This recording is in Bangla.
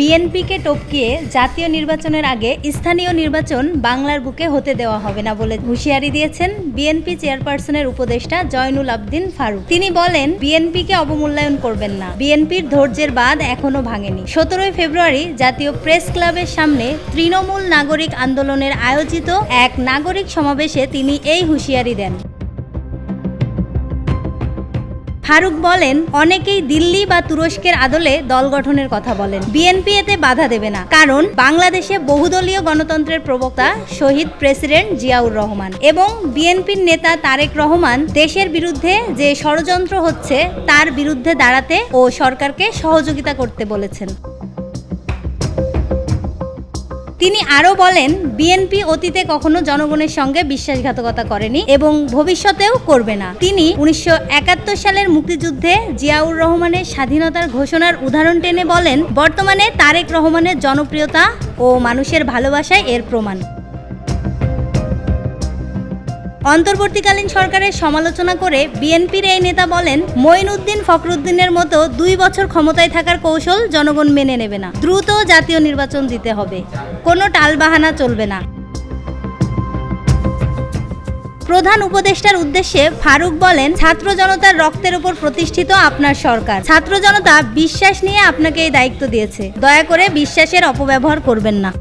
বিএনপিকে টপকিয়ে জাতীয় নির্বাচনের আগে স্থানীয় নির্বাচন বাংলার বুকে হতে দেওয়া হবে না বলে হুঁশিয়ারি দিয়েছেন বিএনপি চেয়ারপারসনের উপদেষ্টা জয়নুল আবদিন ফারুক। তিনি বলেন, বিএনপিকে অবমূল্যায়ন করবেন না। বিএনপির ধৈর্যের বাঁধ এখনও ভাঙেনি। সতেরোই ফেব্রুয়ারি জাতীয় প্রেস ক্লাবের সামনে তৃণমূল নাগরিক আন্দোলনের আয়োজিত এক নাগরিক সমাবেশে তিনি এই হুঁশিয়ারি দেন। ফারুক বলেন, অনেকেই দিল্লি বা তুরস্কের আদলে দল গঠনের কথা বলেন। বিএনপি এতে বাধা দেবে না। কারণ, বাংলাদেশে বহুদলীয় গণতন্ত্রের প্রবক্তা শহীদ প্রেসিডেন্ট জিয়াউর রহমান এবং বিএনপির নেতা তারেক রহমান দেশের বিরুদ্ধে যে ষড়যন্ত্র হচ্ছে, তার বিরুদ্ধে দাঁড়াতে ও সরকারকে সহযোগিতা করতে বলেছেন। তিনি আরও বলেন, বিএনপি অতীতে কখনো জনগণের সঙ্গে বিশ্বাসঘাতকতা করেনি এবং ভবিষ্যতেও করবে না। তিনি উনিশশো একাত্তর সালের মুক্তিযুদ্ধে জিয়াউর রহমানের স্বাধীনতার ঘোষণার উদাহরণ টেনে বলেন, বর্তমানে তারেক রহমানের জনপ্রিয়তা ও মানুষের ভালোবাসায় এর প্রমাণ। অন্তর্বর্তীকালীন সরকারের সমালোচনা করে বিএনপির এই নেতা বলেন, মঈনুদ্দিন ফখরুদ্দিনের মতো দুই বছর ক্ষমতায় থাকার কৌশল জনগণ মেনে নেবে না। দ্রুত জাতীয় নির্বাচন দিতে হবে। কোনো টালবাহানা চলবে না। প্রধান উপদেষ্টার উদ্দেশ্যে ফারুক বলেন, ছাত্র জনতার রক্তের উপর প্রতিষ্ঠিত আপনার সরকার। ছাত্র জনতা বিশ্বাস নিয়ে আপনাকে এই দায়িত্ব দিয়েছে। দয়া করে বিশ্বাসের অপব্যবহার করবেন না।